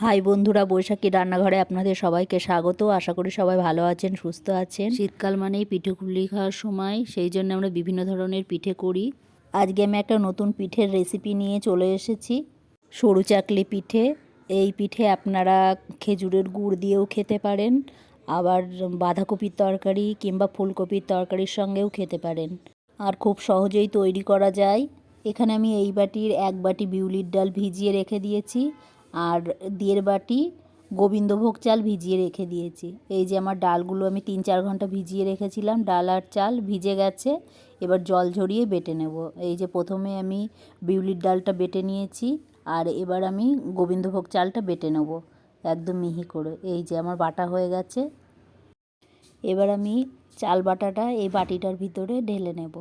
High বন্ধুরা বৈশাখী রান্নাঘরে আপনাদের সবাইকে স্বাগত। আশা করি সবাই ভালো আছেন সুস্থ আছেন। শীতকাল মানেই পিঠে কুলি খাওয়ার সময় সেই জন্য আমরা বিভিন্ন ধরনের পিঠে করি। আজকে আমি একটা নতুন পিঠের রেসিপি নিয়ে চলে এসেছি। সরু চাকলি পিঠে। এই পিঠে আপনারা খেজুরের গুড় দিয়েও খেতে পারেন। আবার বাঁধাকপির তরকারি কিংবা ফুলকপির তরকারির সঙ্গেও খেতে পারেন। আর খুব সহজেই তৈরি করা যায়। এখানে আমি এই বাটির এক বাটি বিউলির ডাল ভিজিয়ে রেখে দিয়েছি। আর দেড় বাটি গোবিন্দভোগ চাল ভিজিয়ে রেখে দিয়েছি। এই যে আমার ডালগুলো আমি তিন চার ঘণ্টা ভিজিয়ে রেখেছিলাম, ডাল আর চাল ভিজে গেছে, এবার জল ঝরিয়ে বেটে নেব। এই যে প্রথমে আমি বিউলির ডালটা বেটে নিয়েছি, আর এবার আমি গোবিন্দভোগ চালটা বেটে নেব, একদম মিহি করে। এই যে আমার বাটা হয়ে গেছে, এবার আমি চাল বাটাটা এই বাটিটার ভিতরে ঢেলে নেব।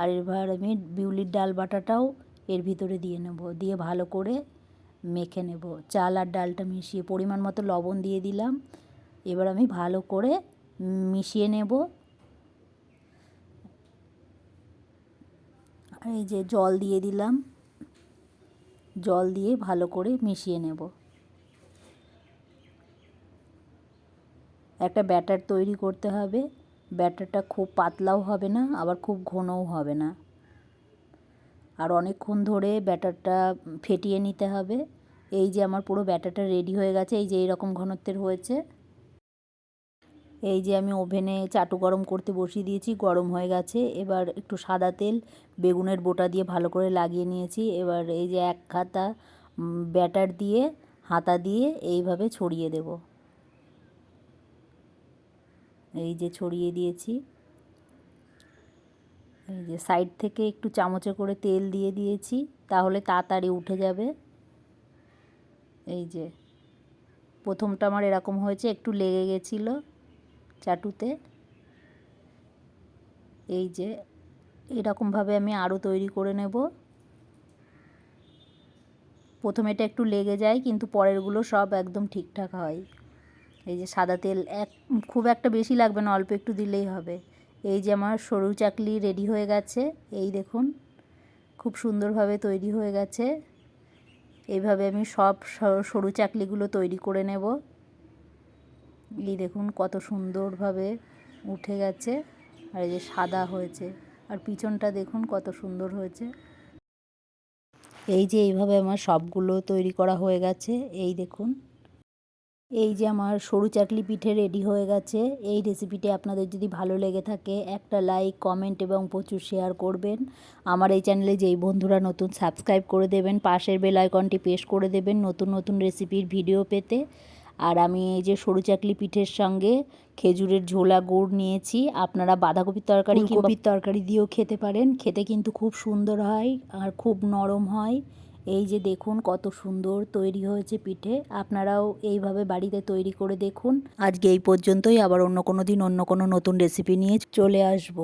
আর এবার আমি বিউলির ডাল বাটাটাও এর ভিতরে দিয়ে নেব, দিয়ে ভালো করে মেখে নেব। চাল আর ডালটা মিশিয়ে পরিমাণ মতো লবণ দিয়ে দিলাম। এবার আমি ভালো করে মিশিয়ে নেব। আর এই যে জল দিয়ে দিলাম। জল দিয়ে ভালো করে মিশিয়ে নেব। একটা ব্যাটার তৈরি করতে হবে। ব্যাটারটা খুব পাতলাও হবে না, আবার খুব ঘনও হবে না। আর অনেকক্ষণ ধরে ব্যাটারটা ফেটিয়ে নিতে হবে। এই যে আমার পুরো ব্যাটারটা রেডি হয়ে গেছে, এই যে এইরকম ঘনত্বের হয়েছে। এই যে আমি ওভেনে চাটু গরম করতে বসিয়ে দিয়েছি, গরম হয়ে গেছে। এবার একটু সাদা তেল, বেগুনের বোটা দিয়ে ভালো করে লাগিয়ে নিয়েছি। এবার এই যে এক খাতা ব্যাটার দিয়ে, হাতা দিয়ে এইভাবে ছড়িয়ে দেব। এই যে ছড়িয়ে দিয়েছি। এই যে সাইড থেকে একটু চামচে করে তেল দিয়ে দিয়েছি, তাহলে তাড়াতাড়ি উঠে যাবে। এই যে, প্রথমটা আমার এরকম হয়েছে, একটু লেগে গেছিল চাটুতে। এই যে এরকমভাবে আমি আরও তৈরি করে নেব। প্রথমে এটা একটু লেগে যায়, কিন্তু পরেরগুলো সব একদম ঠিকঠাক হয়। এই যে সাদা তেল, এক, খুব একটা বেশি লাগবে না, অল্প একটু দিলেই হবে। এই যে আমার সরু চাকলি রেডি হয়ে গেছে, এই দেখুন, খুব সুন্দরভাবে তৈরি হয়ে গেছে। এইভাবে আমি সব সরু চাকলিগুলো তৈরি করে নেব। এই দেখুন, কত সুন্দরভাবে উঠে গেছে, আর এই যে সাদা হয়েছে, আর পিছনটা দেখুন, কত সুন্দর হয়েছে। এই যে এইভাবে আমার সবগুলো তৈরি করা হয়ে গেছে, এই দেখুন। এই যে আমার সরু চাকলি পিঠে রেডি হয়ে গেছে, এই রেসিপিটি আপনাদের যদি ভালো লেগে থাকে, একটা লাইক কমেন্ট এবং প্রচুর শেয়ার করবেন। আমার এই চ্যানেলে যেই বন্ধুরা নতুন সাবস্ক্রাইব করে দেবেন, পাশের বেল আইকনটি পেশ করে দেবেন নতুন নতুন রেসিপির ভিডিও পেতে। আর আমি এই যে সরু চাকলি পিঠের সঙ্গে খেজুরের ঝোলা গুড় নিয়েছি, আপনারা বাঁধাকপির তরকারি কপির তরকারি দিয়েও খেতে পারেন, খেতে কিন্তু খুব সুন্দর হয় আর খুব নরম হয়। এই যে দেখুন কত সুন্দর তৈরি হয়েছে পিঠে, আপনারাও এইভাবে বাড়িতে তৈরি করে দেখুন। আজকে এই পর্যন্তই, আবার অন্য কোনো দিন অন্য কোনো নতুন রেসিপি নিয়ে চলে আসব।